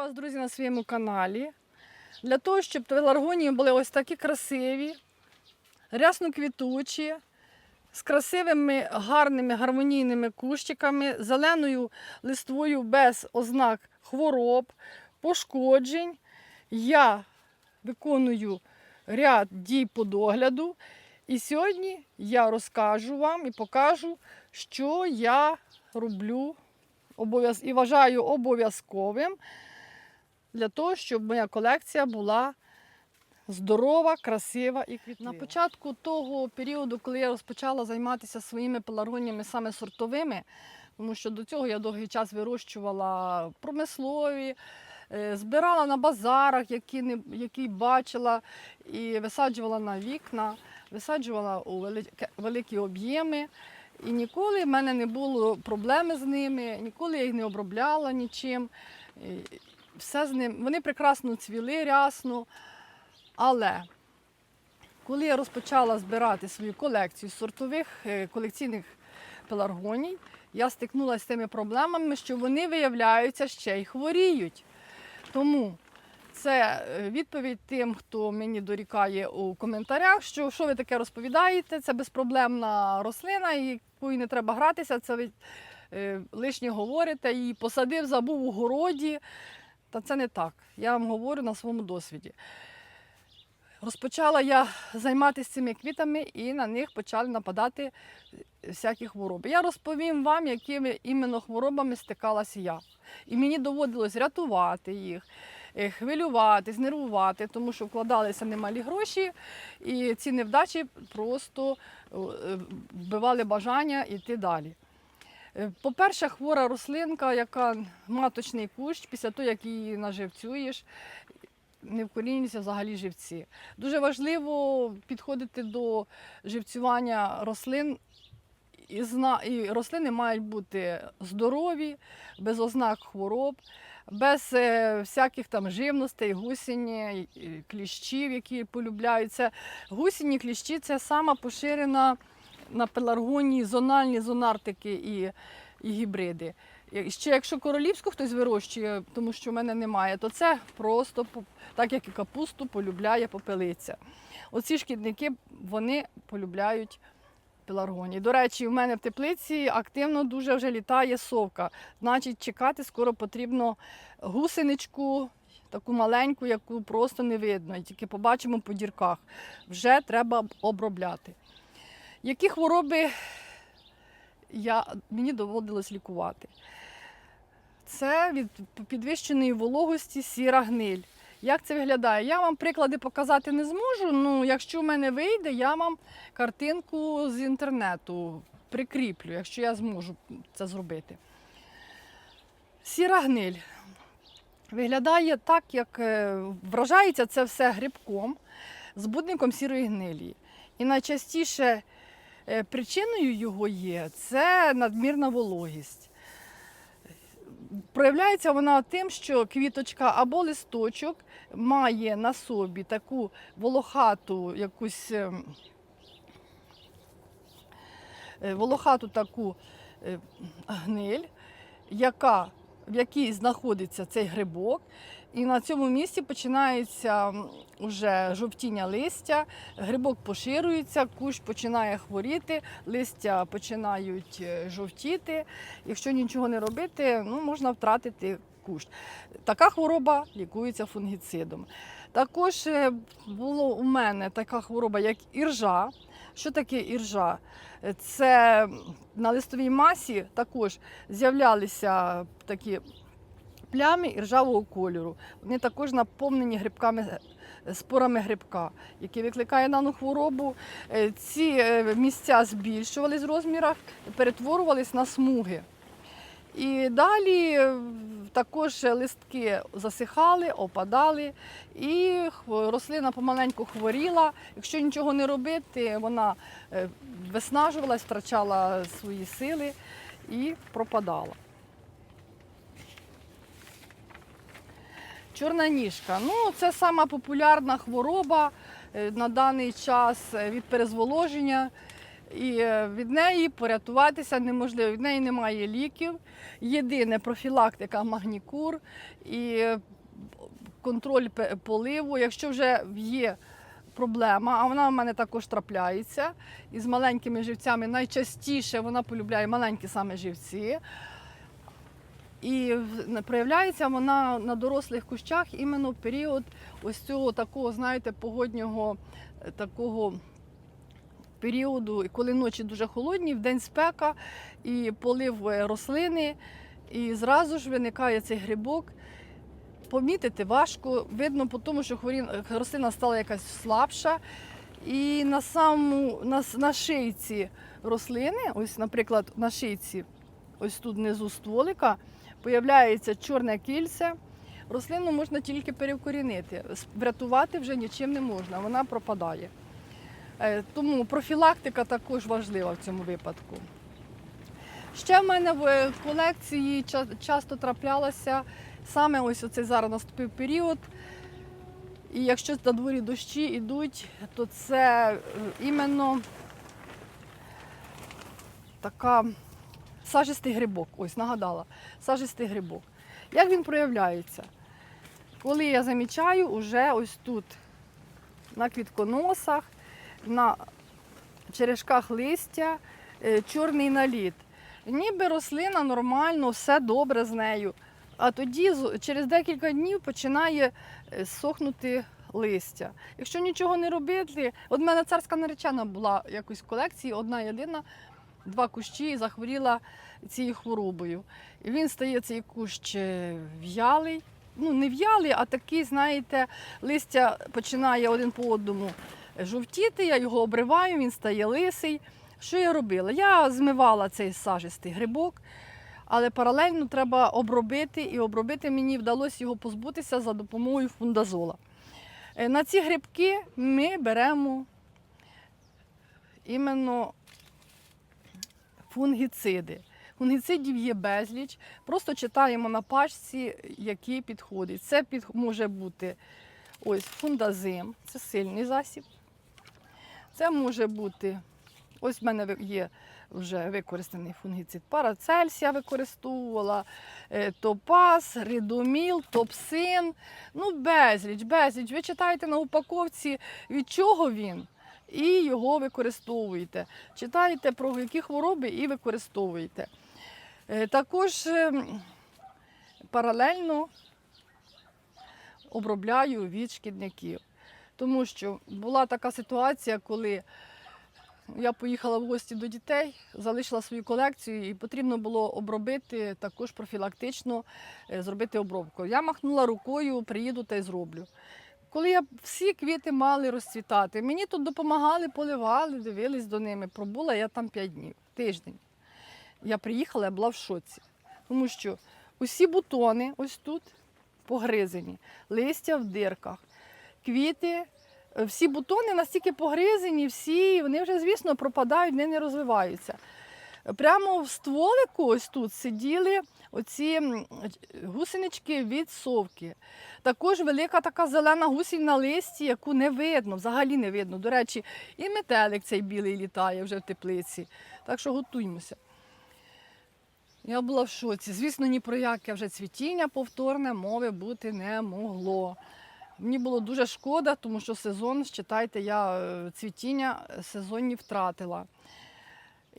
вас, друзі, на своєму каналі. Для того, щоб пеларгонії були ось такі красиві, рясно квітучі, з красивими, гарними, гармонійними кущиками, зеленою листвою без ознак хвороб, пошкоджень. Я виконую ряд дій по догляду. І сьогодні я розкажу вам і покажу, що я роблю і вважаю обов'язковим для того, щоб моя колекція була здорова, красива і квітлива. На початку того періоду, коли я розпочала займатися своїми пеларгоніями саме сортовими, тому що до цього я довгий час вирощувала промислові, е, збирала на базарах, які, не, які бачила, і висаджувала на вікна, висаджувала у великі об'єми. І ніколи в мене не було проблеми з ними, ніколи я їх не обробляла нічим. Все з ним. Вони прекрасно цвіли рясно. Але коли я розпочала збирати свою колекцію сортових е, колекційних пеларгоній, я стикнулася з тими проблемами, що вони виявляються ще й хворіють. Тому це е, відповідь тим, хто мені дорікає у коментарях, що що ви таке розповідаєте, це безпроблемна рослина, якою не треба гратися, це ви е, лишнє говорите, її посадив, забув у городі. Та це не так. Я вам говорю на своєму досвіді. Розпочала я займатися цими квітами і на них почали нападати е, всякі хвороби. Я розповім вам, якими іменно хворобами стикалася я. І мені доводилось рятувати їх, е, хвилюватись, нервувати, тому що вкладалися немалі гроші, і ці невдачі просто е, вбивали бажання йти далі. Е, По-перше, хвора рослинка, яка маточний кущ, після того, як її наживцюєш, не вкорінюються взагалі живці. Дуже важливо підходити до живцювання рослин. І, рослини мають бути здорові, без ознак хвороб, без е, всяких там живностей, гусені, кліщів, які полюбляються. Гусіні кліщі це сама поширена на пеларгонії зональні зонартики і, і гібриди. Ще якщо королівську хтось вирощує, тому що в мене немає, то це просто так як і капусту полюбляє попелиця. Оці шкідники вони полюбляють пеларгонії. До речі, в мене в теплиці активно дуже вже літає совка. Значить, чекати скоро потрібно гусеничку, таку маленьку, яку просто не видно. Тільки побачимо по дірках. Вже треба обробляти. Які хвороби я, мені доводилось лікувати? Це від підвищеної вологості сіра гниль. Як це виглядає? Я вам приклади показати не зможу. Ну, якщо в мене вийде, я вам картинку з інтернету прикріплю, якщо я зможу це зробити. Сіра гниль виглядає так, як е, вражається це все грибком, збудником сірої гнилі. І найчастіше причиною його є це надмірна вологість. Проявляється вона тим, що квіточка або листочок має на собі таку волохату якусь ем, е, волохату таку е, гниль, яка, в якій знаходиться цей грибок. І на цьому місці починається м, уже жовтіння листя, грибок поширюється, кущ починає хворіти, листя починають е, жовтіти. Якщо нічого не робити, ну, можна втратити кущ. Така хвороба лікується фунгіцидом. Також е, було у мене така хвороба, як іржа. Що таке іржа? Це на листовій масі також з'являлися такі плями іржавого кольору. Вони також наповнені грибками, е, спорами грибка, які викликає дану хворобу. Е, Ці е, місця збільшувались в розмірах, перетворювались на смуги. І далі також листки засихали, опадали, і рослина помаленьку хворіла. Якщо нічого не робити, вона виснажувалась, втрачала свої сили і пропадала. Чорна ніжка. Ну, це сама популярна хвороба е, на даний час е, від перезволоження. І е, від неї порятуватися неможливо. Від неї немає ліків. Єдине профілактика магнікур і контроль поливу. Якщо вже є проблема, а вона в мене також трапляється. І з маленькими живцями найчастіше вона полюбляє маленькі саме живці. І проявляється вона на дорослих кущах іменно в період ось цього такого, знаєте, погоднього е, такого періоду, коли ночі дуже холодні, в спека і полив е, рослини, і зразу ж виникає цей грибок. Помітити важко, видно по тому, що рослина стала якась слабша. І на саму на, на шийці рослини, ось, наприклад, на шийці, ось тут внизу стволика, появляється чорне кільце. Рослину можна тільки перекорінити. Врятувати вже нічим не можна, вона пропадає. Е, Тому профілактика також важлива в цьому випадку. Ще в мене в е, колекції часто траплялося саме ось оцей зараз наступив період. І якщо на дворі дощі йдуть, то це е, іменно така сажистий грибок. Ось нагадала, сажистий грибок. Як він проявляється? Коли я замічаю, уже ось тут на квітконосах, на черешках листя, е, чорний наліт. Ніби рослина нормально, все добре з нею. А тоді через декілька днів починає е, сохнути листя. Якщо нічого не робити, от мене царська наречена була якось в колекції, одна єдина, два кущі і захворіла цією хворобою. І він стає цей кущ е, в'ялий. Ну, не в'ялий, а такий, знаєте, листя починає один по одному жовтіти, я його обриваю, він стає лисий. Що я робила? Я змивала цей сажистий грибок, але паралельно треба обробити, і обробити мені вдалося його позбутися за допомогою фундазола. Е, На ці грибки ми беремо іменно фунгіциди. Фунгіцидів є безліч. Просто читаємо на пачці, які підходять. Це під, може бути ось фундазим, це сильний засіб. Це може бути, ось в мене є вже використаний фунгіцид парацельс, я використовувала, е, топаз, ридоміл, топсин. Ну, безліч, безліч. Ви читаєте на упаковці, від чого він, і його використовуєте. Читаєте про які хвороби і використовуєте. Е, Також ем, паралельно обробляю від шкідників. Тому що була така ситуація, коли я поїхала в гості до дітей, залишила свою колекцію і потрібно було обробити також профілактично е, зробити обробку. Я махнула рукою, приїду та й зроблю. Коли я всі квіти мали розцвітати, мені тут допомагали, поливали, дивились до ними. Пробула я там 5 днів, тиждень. Я приїхала, я була в шоці, тому що усі бутони ось тут погризені, листя в дирках, квіти, всі бутони настільки погризені, всі, вони вже, звісно, пропадають, вони не розвиваються. Прямо в стволику ось тут сиділи оці гусенички від совки. Також велика така зелена гусінь на листі, яку не видно, взагалі не видно. До речі, і метелик цей білий літає вже в теплиці. Так що готуймося. Я була в шоці. Звісно, ні про яке вже цвітіння повторне мови бути не могло. Мені було дуже шкода, тому що сезон, считайте, я е, цвітіння сезонні втратила.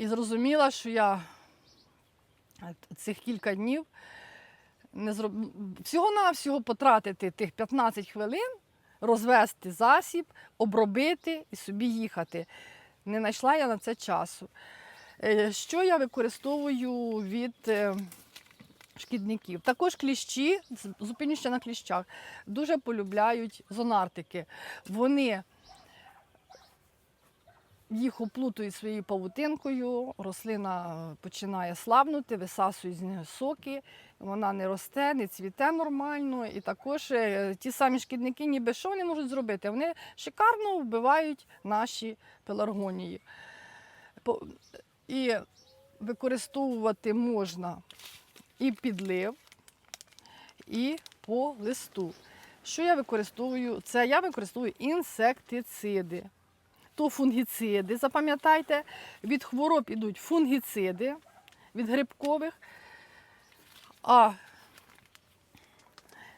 І зрозуміла, що я е, цих кілька днів не зроб... всього-навсього потратити тих 15 хвилин, розвести засіб, обробити і собі їхати. Не знайшла я на це часу. Е, Що я використовую від е, шкідників? Також кліщі, зупинюся на кліщах, дуже полюбляють зонартики. Вони їх оплутують своєю павутинкою, рослина е, починає слабнути, висасують з неї соки, вона не росте, не цвіте нормально. І також е, ті самі шкідники, ніби що вони можуть зробити? Вони шикарно вбивають наші пеларгонії. І використовувати можна і підлив, і по листу. Що я використовую? Це я використовую інсектициди. То фунгіциди. Запам'ятайте, від хвороб ідуть фунгіциди, від грибкових, а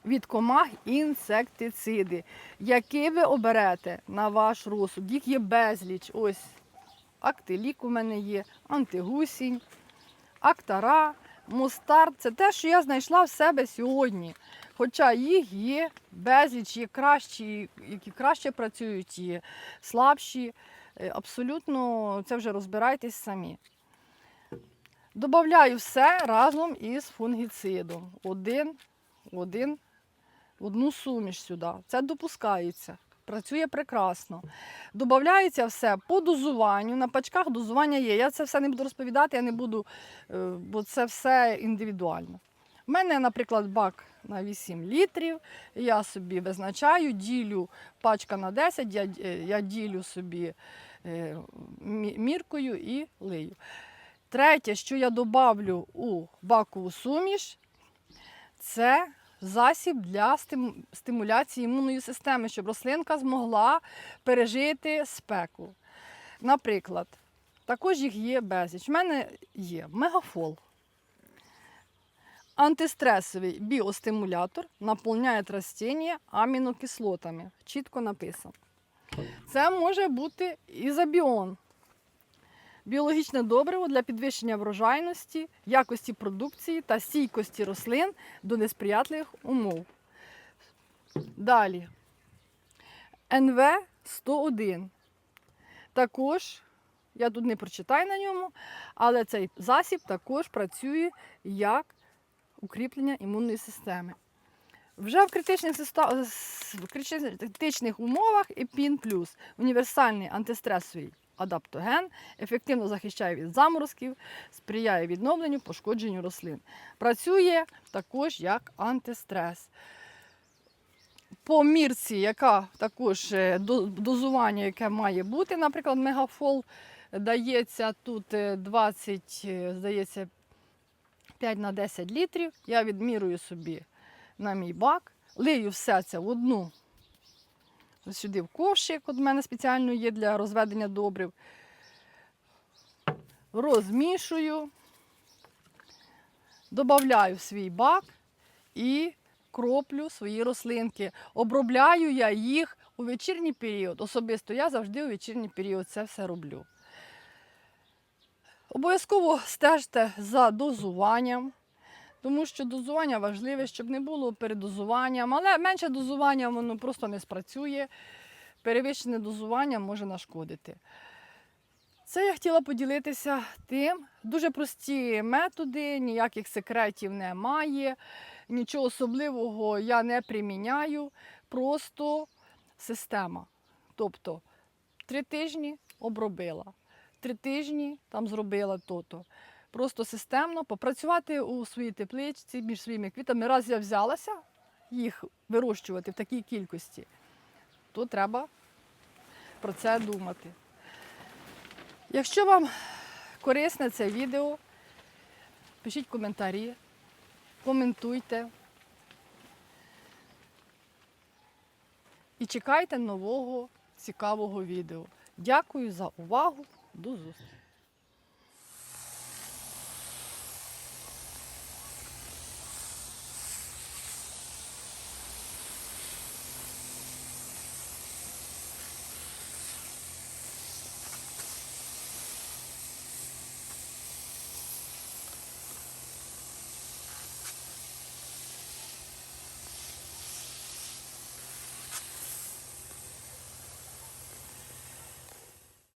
від комах інсектициди, які ви оберете на ваш розсуд. Їх є безліч. Ось актилік у мене є, антигусінь, актара, мустард. Це те, що я знайшла в себе сьогодні. Хоча їх є безліч, є кращі, які краще працюють, є слабші. Е, Абсолютно це вже розбирайтесь самі. Добавляю все разом із фунгіцидом. Один, один, одну суміш сюди. Це допускається. Працює прекрасно. Добавляється все по дозуванню. На пачках дозування є. Я це все не буду розповідати, я не буду, е, бо це все індивідуально. У мене, наприклад, бак на 8 літрів. Я собі визначаю, ділю пачка на 10, я, е, я ділю собі е, міркою і лию. Третє, що я добавлю у бакову суміш, це засіб для стиму- стимуляції імунної системи, щоб рослинка змогла пережити спеку. Наприклад, також їх є безліч. У мене є мегафол. Антистресовий біостимулятор наповняє растіння амінокислотами. Чітко написано. Це може бути ізобіон. Біологічне добриво для підвищення врожайності, якості продукції та стійкості рослин до несприятливих умов. Далі. НВ-101. Також, я тут не прочитаю на ньому, але цей засіб також працює як укріплення імунної системи. Вже в критичних, в критичних умовах ЕПІН плюс універсальний антистресовий адаптоген ефективно захищає від заморозків, сприяє відновленню, пошкодженню рослин. Працює також як антистрес. По мірці, яка також е, дозування, яке має бути, наприклад, мегафол дається тут е, 20, е, здається, 5 на 10 літрів. Я відмірюю собі на мій бак, лию все це в одну. Сюди в ковшик, от в мене спеціально є для розведення добрив. Розмішую, додаю свій бак і кроплю свої рослинки. Обробляю я їх у вечірній період. Особисто я завжди у вечірній період це все роблю. Обов'язково стежте за дозуванням, тому що дозування важливе, щоб не було передозуванням, але менше дозування воно просто не спрацює. Перевищене дозування може нашкодити. Це я хотіла поділитися тим. Дуже прості методи, ніяких секретів немає, нічого особливого я не приміняю, просто система. Тобто три тижні обробила, три тижні там зробила то-то. Просто системно попрацювати у своїй тепличці між своїми квітами. Раз я взялася їх вирощувати в такій кількості, то треба про це думати. Якщо вам корисне це відео, пишіть коментарі, коментуйте і чекайте нового цікавого відео. Дякую за увагу. До зустрічі!